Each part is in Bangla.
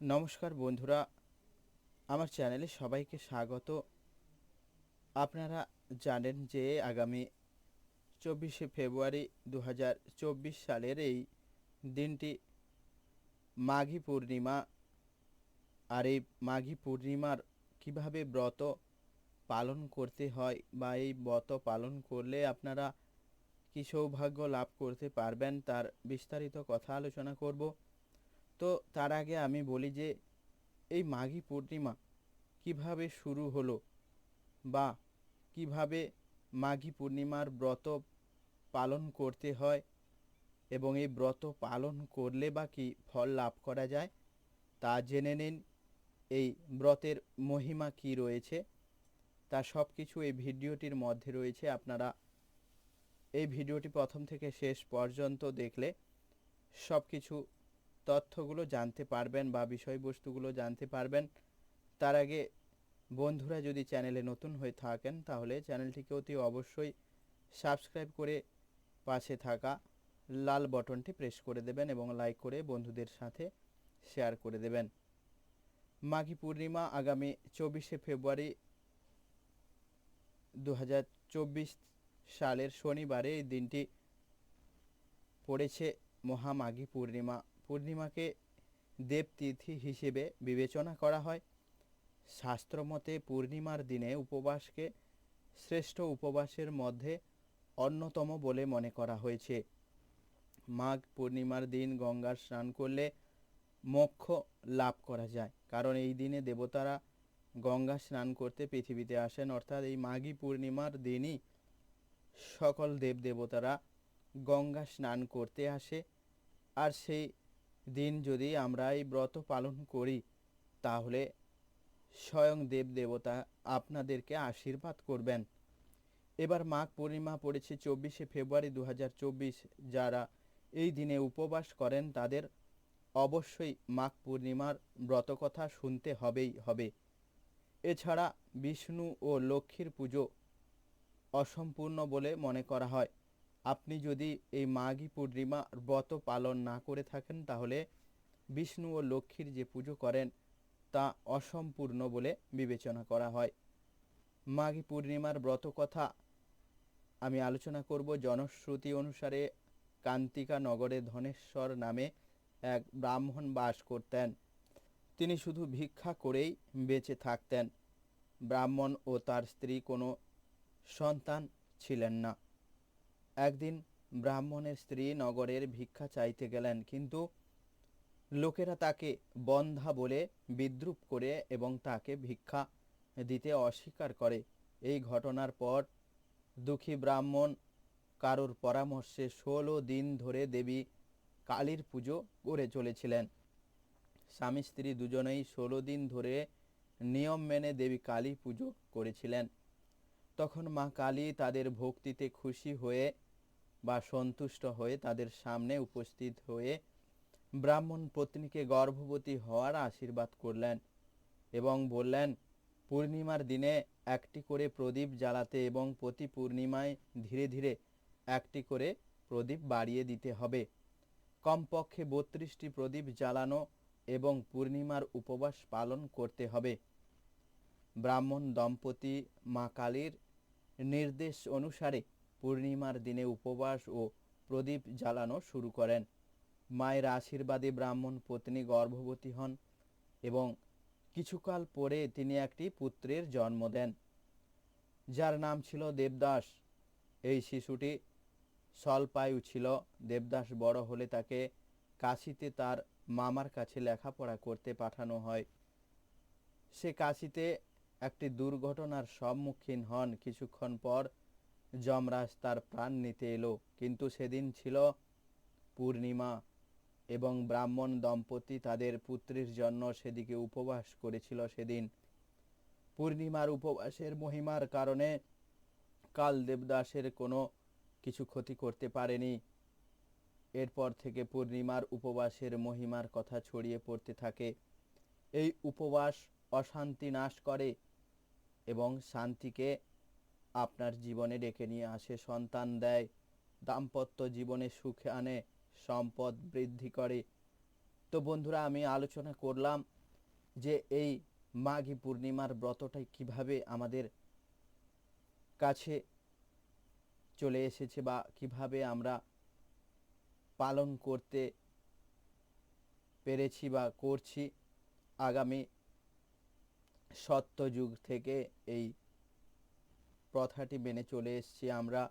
নমস্কার বন্ধুরা, আমার চ্যানেলে সবাইকে স্বাগত। আপনারা জানেন যে আগামী চব্বিশে ফেব্রুয়ারি দু হাজার চব্বিশ সালের এই দিনটি মাঘী পূর্ণিমা। আর এই মাঘী পূর্ণিমার কীভাবে ব্রত পালন করতে হয় বা এই ব্রত পালন করলে আপনারা কি সৌভাগ্য লাভ করতে পারবেন, তার বিস্তারিত কথা আলোচনা করব। তো তার আগে আমি বলি যে, এই মাঘী পূর্ণিমা কীভাবে শুরু হলো বা কীভাবে মাঘী পূর্ণিমার ব্রত পালন করতে হয় এবং এই ব্রত পালন করলে বা কি ফল লাভ করা যায়, তা জেনে নিন। এই ব্রতের মহিমা কি রয়েছে, তা সব কিছু এই ভিডিওটির মধ্যে রয়েছে। আপনারা এই ভিডিওটি প্রথম থেকে শেষ পর্যন্ত দেখলে সব কিছু তথ্যগুলো জানতে পারবেন বা বিষয়বস্তুগুলো জানতে পারবেন। তার আগে বন্ধুরা যদি চ্যানেলে নতুন হয়ে থাকেন, তাহলে চ্যানেলটিকে অতি অবশ্যই সাবস্ক্রাইব করে পাশে থাকা লাল বটনটি প্রেস করে দেবেন এবং লাইক করে বন্ধুদের সাথে শেয়ার করে দেবেন। মাঘী পূর্ণিমা আগামী চব্বিশে ফেব্রুয়ারি দু হাজার চব্বিশ সালের শনিবারে এই দিনটি পড়েছে মহামাঘী পূর্ণিমা। পূর্ণিমাকে দেবতিথি হিসেবে বিবেচনা করা হয়। শাস্ত্রমতে পূর্ণিমার দিনে উপবাসকে শ্রেষ্ঠ উপবাসের মধ্যে অন্যতম বলে মনে করা হয়েছে। মাঘ পূর্ণিমার দিন গঙ্গার স্নান করলে মোক্ষ লাভ করা যায়। কারণ এই দিনে দেবতারা গঙ্গা স্নান করতে পৃথিবীতে আসেন। অর্থাৎ এই মাঘী পূর্ণিমার দিনই সকল দেব দেবতারা গঙ্গা স্নান করতে আসে। আর সেই দিন যদি আমরা এই ব্রত পালন করি, তাহলে স্বয়ং দেব দেবতা আপনাদেরকে আশীর্বাদ করবেন। এবার মাঘ পূর্ণিমা পড়েছে চব্বিশে ফেব্রুয়ারি দু হাজার চব্বিশ। যারা এই দিনে উপবাস করেন, তাদের অবশ্যই মাঘ পূর্ণিমার ব্রতকথা শুনতে হবেই হবে। এছাড়া বিষ্ণু ও লক্ষ্মীর পুজো অসম্পূর্ণ বলে মনে করা হয়। আপনি যদি এই মাঘী পূর্ণিমা ব্রত পালন না করে থাকেন, তাহলে বিষ্ণু ও লক্ষ্মীর যে পুজো করেন, তা অসম্পূর্ণ বলে বিবেচনা করা হয়। মাঘী পূর্ণিমার ব্রত কথা আমি আলোচনা করব জনশ্রুতি অনুসারে কান্তিকা নগরে ধনেশ্বর নামে এক ব্রাহ্মণ বাস করতেন। তিনি শুধু ভিক্ষা করেই বেঁচে থাকতেন। ব্রাহ্মণ ও তার স্ত্রী কোনো সন্তান ছিলেন না। একদিন ব্রাহ্মণের স্ত্রী নগরের ভিক্ষা চাইতে গেলেন, কিন্তু লোকেরা তাকে বন্ধা বলে বিদ্রুপ করে এবং তাকে ভিক্ষা দিতে অস্বীকার করে। এই ঘটনার পর দুঃখী ব্রাহ্মণ কারোর পরামর্শে ষোলো দিন ধরে দেবী কালীর পুজো করে চলেছিলেন। স্বামী স্ত্রী দুজনেই ষোলো দিন ধরে নিয়ম মেনে দেবী কালী পুজো করেছিলেন। তখন মা কালী তাদের ভক্তিতে খুশি হয়ে বা সন্তুষ্ট হয়ে তাদের সামনে উপস্থিত হয়ে ব্রাহ্মণ পত্নীকে গর্ভবতী হওয়ার আশীর্বাদ করলেন এবং বললেন, পূর্ণিমার দিনে একটি করে প্রদীপ জ্বালাতে এবং প্রতি পূর্ণিমায় ধীরে ধীরে একটি করে প্রদীপ বাড়িয়ে দিতে হবে। কমপক্ষে বত্রিশটি প্রদীপ জ্বালানো এবং পূর্ণিমার উপবাস পালন করতে হবে। ব্রাহ্মণ দম্পতি মা কালীর নির্দেশ অনুসারে পূর্ণিমার দিনে উপবাস ও প্রদীপ জ্বালানো শুরু করেন। মায়ের আশীর্বাদে ব্রাহ্মণ পত্নী গর্ভবতী হন এবং কিছুকাল পরে তিনি একটি পুত্রের জন্ম দেন, যার নাম ছিল দেবদাস। এই শিশুটি স্বল্পায়ু ছিল। দেবদাস বড় হলে তাকে কাশিতে তার মামার কাছে লেখাপড়া করতে পাঠানো হয়। সে কাশিতে একটি দুর্ঘটনার সম্মুখীন হন। কিছুক্ষণ পর যমরাজ তার প্রাণ নিতে এলো। কিন্তু সেদিন ছিল পূর্ণিমা এবং ব্রাহ্মণ দম্পতি তাদের পুত্রের জন্য সেদিকে উপবাস করেছিল সেদিন। পূর্ণিমার উপবাসের মহিমার কারণে কাল দেবদাসের কোনো কিছু ক্ষতি করতে পারেনি। এরপর থেকে পূর্ণিমার উপবাসের মহিমার কথা ছড়িয়ে পড়তে থাকে। এই উপবাস অশান্তি নাশ করে এবং শান্তিকে আপনার জীবনে ডেকে নিয়ে আসে, সন্তান দেয়, দাম্পত্য জীবনে সুখে আনে, সম্পদ বৃদ্ধি করে। তো বন্ধুরা, আমি আলোচনা করলাম যে এই মাঘী পূর্ণিমার ব্রতটাই কীভাবে আমাদের কাছে চলে এসেছে বা কীভাবে আমরা পালন করতে পেরেছি বা করছি, আগামী সত্যযুগ থেকে এই প্রথাটি মেনে চলে এসেছি আমরা।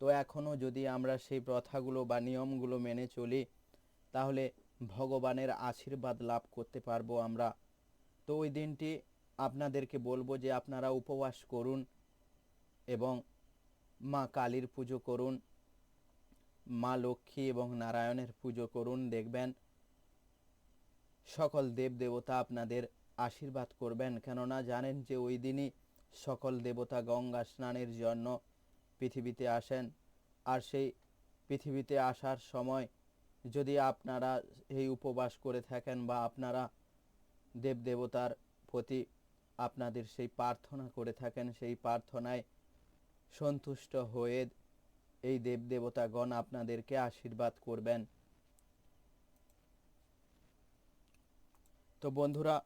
তো এখনও যদি আমরা সেই প্রথাগুলো বা নিয়মগুলো মেনে চলি, তাহলে ভগবানের আশীর্বাদ লাভ করতে পারব আমরা। তো ওই দিনটি আপনাদেরকে বলব যে আপনারা উপবাস করুন এবং মা কালীর পুজো করুন, মা লক্ষ্মী এবং নারায়ণের পুজো করুন, দেখবেন সকল দেব দেবতা আপনাদের আশীর্বাদ করবেন। কেননা জানেন যে ওই দিনই সকল দেবতা গঙ্গা স্নানের জন্য পৃথিবীতে আসেন। আর সেই পৃথিবীতে আসার সময় যদি আপনারা এই উপবাস করে থাকেন বা আপনারা দেব দেবতার প্রতি আপনাদের সেই প্রার্থনা করে থাকেন, সেই প্রার্থনায় সন্তুষ্ট হয়ে এই দেব দেবতাগণ আপনাদেরকে আশীর্বাদ করবেন। তো বন্ধুরা,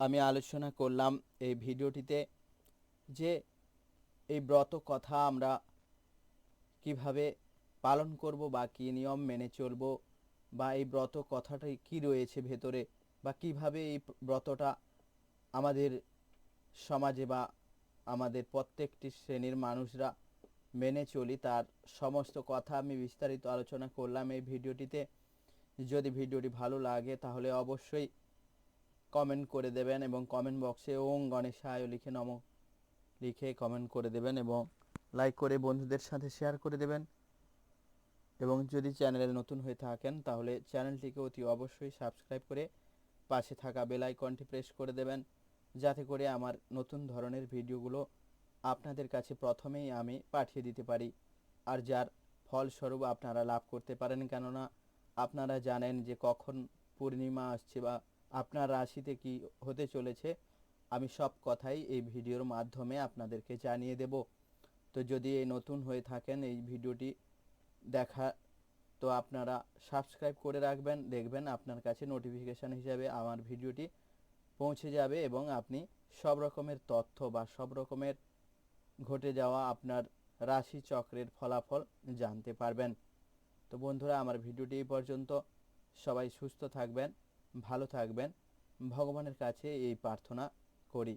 আমি আলোচনা করলাম এই ভিডিওটিতে। যে এই ব্রত কথা আমরা কীভাবে পালন করব বা কী নিয়ম মেনে চলব বা এই ব্রত কথাটাই কি রয়েছে ভেতরে বা কীভাবে এই ব্রতটা আমাদের সমাজে বা আমাদের প্রত্যেকটি শ্রেণির মানুষরা মেনে চলি, তার সমস্ত কথা আমি বিস্তারিত আলোচনা করলাম এই ভিডিওটিতে। যদি ভিডিওটি ভালো লাগে তাহলে অবশ্যই কমেন্ট করে দেবেন এবং কমেন্ট বক্সে ওং গণেশায় লিখে নম লিখে কমেন্ট করে দেবেন এবং লাইক করে বন্ধুদের সাথে শেয়ার করে দেবেন। এবং যদি চ্যানেলে নতুন হয়ে থাকেন, তাহলে চ্যানেলটিকে অতি অবশ্যই সাবস্ক্রাইব করে পাশে থাকা বেল আইকনটি প্রেস করে দেবেন, যাতে করে আমার নতুন ধরনের ভিডিওগুলো আপনাদের কাছে প্রথমেই আমি পাঠিয়ে দিতে পারি। আর যার ফলস্বরূপ আপনারা লাভ করতে পারেন, কেননা আপনারা জানেন যে কখন পূর্ণিমা আসছে বা আপনার রাশিতে কি হতে চলেছে। আমি সব কথাই এই ভিডিওর মাধ্যমে আপনাদেরকে জানিয়ে দেব। তো যদি এই নতুন হয়ে থাকেন এই ভিডিওটি দেখা, তো আপনারা সাবস্ক্রাইব করে রাখবেন, দেখবেন আপনার কাছে নোটিফিকেশান হিসাবে আমার ভিডিওটি পৌঁছে যাবে এবং আপনি সব রকমের তথ্য বা সব রকমের ঘটে যাওয়া আপনার রাশি চক্রের ফলাফল জানতে পারবেন। তো বন্ধুরা, আমার ভিডিওটি এই পর্যন্ত। সবাই সুস্থ থাকবেন, ভালো থাকবেন। ভগবানের কাছে এই প্রার্থনা করি